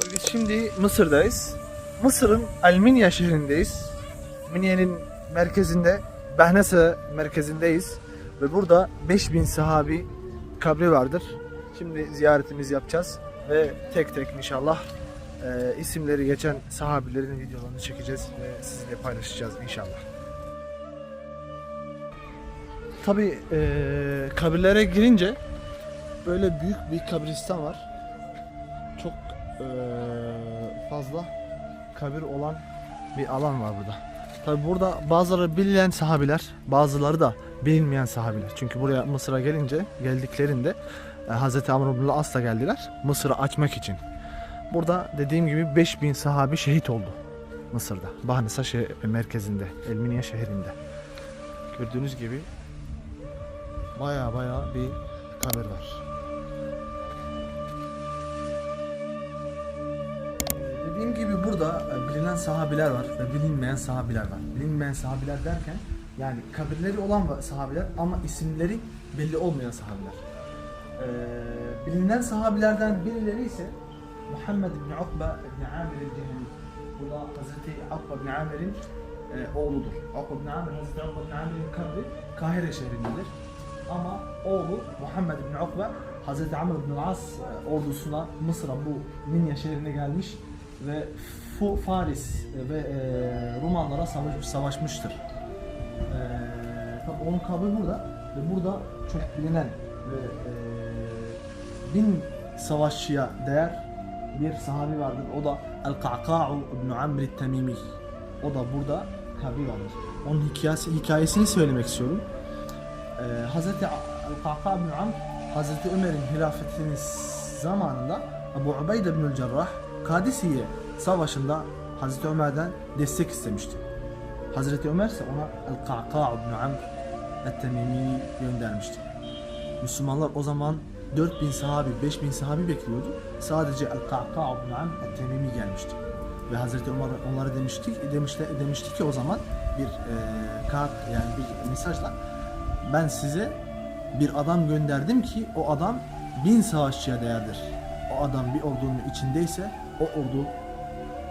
Tabii biz şimdi Mısır'dayız. Mısır'ın Alminya şehrindeyiz. Minye'nin merkezinde, Behnese merkezindeyiz. Ve burada 5000 sahabi kabri vardır. Şimdi ziyaretimizi yapacağız. Ve tek tek inşallah e, isimleri geçen sahabilerin videolarını çekeceğiz ve sizinle paylaşacağız inşallah. Tabi kabirlere girince böyle büyük bir kabristan var. Çok e, fazla kabir olan bir alan var burada. Tabi burada bazıları bilinen sahabiler, bazıları da bilinmeyen sahabiler. Çünkü buraya Mısır'a gelince, geldiklerinde e, Hz. Amr ibn As'la geldiler Mısır'ı açmak için. Burada dediğim gibi 5000 sahabi şehit oldu Mısır'da. Bahnesa şeh- merkezinde, Elminiye şehrinde. Gördüğünüz gibi baya baya bir kabir var. Dediğim gibi burada e, bilinen sahabiler var ve bilinmeyen sahabiler var. Bilinmeyen sahabiler derken yani kabirleri olan sahabiler ama isimleri belli olmayan sahabiler. Ee, bilinen sahabilerden birileri ise Muhammed bin Ukba bin Amir el-Ceheni. Bu da Hazreti Ukba bin Amir'in e, oğludur. Ukba bin Amir, Hazreti Ukba bin Amir'in kabri Kahire şehrindedir. Ama oğlu Muhammed bin Ukba Hazreti Amr bin As e, ordusuna Mısır'a bu Minya şehrine gelmiş ve Fu, Faris ve e, Rumanlara savaş, savaşmıştır. E, tabii onun kabri burada ve burada çok bilinen ve e, bin savaşçıya değer bir sahabi vardır. O da El-Ka'ka'u ibn Amr el-Temimi. O da burada kabri vardır. Onun hikayesi, hikayesini söylemek istiyorum. Ee, Hazreti El-Ka'ka bin Amr, Hazreti Ömer'in hilafetinin zamanında Ebu Ubeyde bin Cerrah Kadisiye savaşında Hazreti Ömer'den destek istemişti. Hazreti Ömer ise ona El-Ka'ka bin Amr El-Temimi'yi göndermişti. Müslümanlar o zaman 4000 sahabi, 5000 sahabi bekliyordu. Sadece El-Ka'ka bin Amr El-Temimi gelmişti. Ve Hazreti Ömer onlara demişti, demişti, demişti ki o zaman bir e, kağıt yani bir mesajla ben size bir adam gönderdim ki o adam bin savaşçıya değerdir. O adam bir ordunun içindeyse o ordu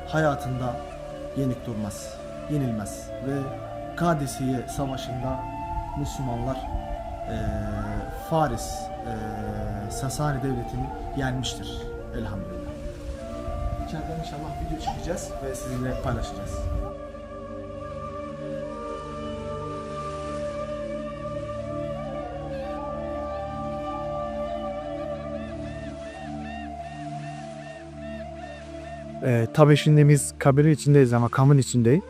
hayatında yenik durmaz, yenilmez ve Kadisiye Savaşı'nda Müslümanlar eee, Faris eee, Sasani devletini yenmiştir elhamdülillah. İçeriden inşallah video çekeceğiz ve sizinle paylaşacağız. Ee, tabii şimdi biz kabirin içindeyiz ama kamın içindeyiz.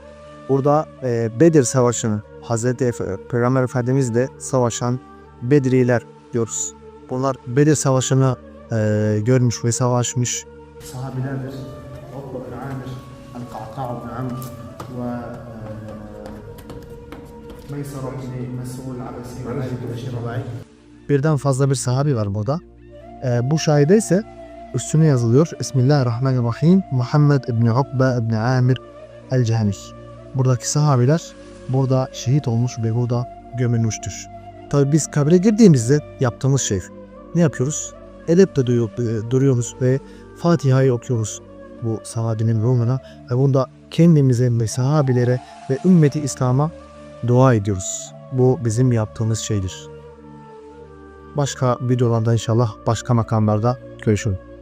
Burada e, Bedir Savaşı'nı Hazreti Efe, Peygamber Efendimiz de savaşan Bedriler diyoruz. Bunlar Bedir Savaşı'nı e, görmüş ve savaşmış. sahabilerdir. Ukba bin Amir, El-Ka'ka bin Amr ve Meysara bin Mes'ul Abesi ve. Birden fazla bir sahabi var burada. E, bu şahide ise üstüne yazılıyor. Bismillahirrahmanirrahim. Muhammed İbni Ukbe İbni Amir El-Cehni. Buradaki sahabiler burada şehit olmuş ve burada gömülmüştür. Tabi biz kabre girdiğimizde yaptığımız şey ne yapıyoruz? Edepte duyu- duruyoruz ve Fatiha'yı okuyoruz bu sahabinin ruhuna ve bunda kendimize ve sahabilere ve ümmeti İslam'a dua ediyoruz. Bu bizim yaptığımız şeydir. Başka videolarda inşallah başka makamlarda görüşürüz.